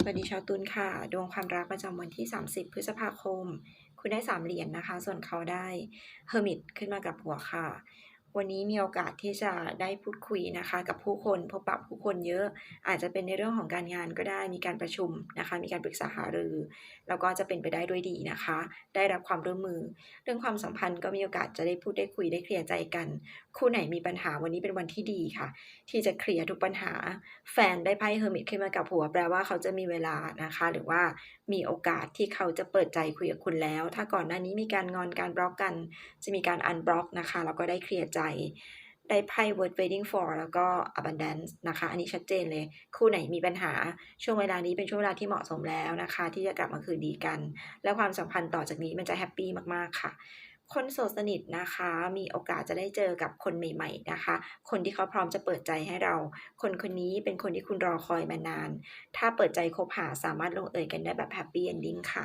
สวัสดีชาวตุลค่ะ ดวงความรักประจำวันที่ 30 พฤษภาคม คุณได้สามเหรียญนะคะ ส่วนเขาได้เฮอร์มิตขึ้นมากับหัวค่ะ วันนี้มีโอกาสที่จะได้พูดคุยนะคะ กับผู้คนพบปะผู้คนเยอะ อาจจะเป็นในเรื่องของการงานก็ได้มีการประชุมนะคะ มีการปรึกษาหารือ แล้วก็จะเป็นไปได้ด้วยดีนะคะ ได้รับความร่วมมือ เรื่องความสัมพันธ์ก็มีโอกาสจะได้พูดได้คุยได้เคลียร์ใจกัน คู่ไหนมีปัญหาวันนี้เป็นวันที่ดีค่ะ ที่จะเคลียร์ทุกปัญหา แฟนได้ไพ่ Hermit ขึ้นมากับหัวแปลว่าเขาจะมีเวลานะคะ หรือว่ามีโอกาสที่เขาจะเปิดใจคุยกับคุณแล้ว ถ้าก่อนหน้านี้มีการงอนการบล็อกกัน จะมีการอันบล็อกนะคะแล้วก็ได้เคลียร์ใจได้ไพ่ Worth Waiting for แล้วก็ Abundance นะคะ อันนี้ชัดเจนเลย คู่ไหนมีปัญหาช่วงเวลานี้เป็นช่วงเวลาที่เหมาะสมแล้วนะคะ ที่จะกลับมาคืนดีกัน และความสัมพันธ์ต่อจากนี้มันจะแฮปปี้มากๆค่ะ คนโสดสนิทนะคะ มีโอกาสจะได้เจอกับคนใหม่ๆนะคะ คนที่เขาพร้อมจะเปิดใจให้เรา คนคนนี้เป็นคนที่คุณรอคอยมานาน ถ้าเปิดใจคบหาสามารถลงเอยกันได้แบบ Happy Ending ค่ะ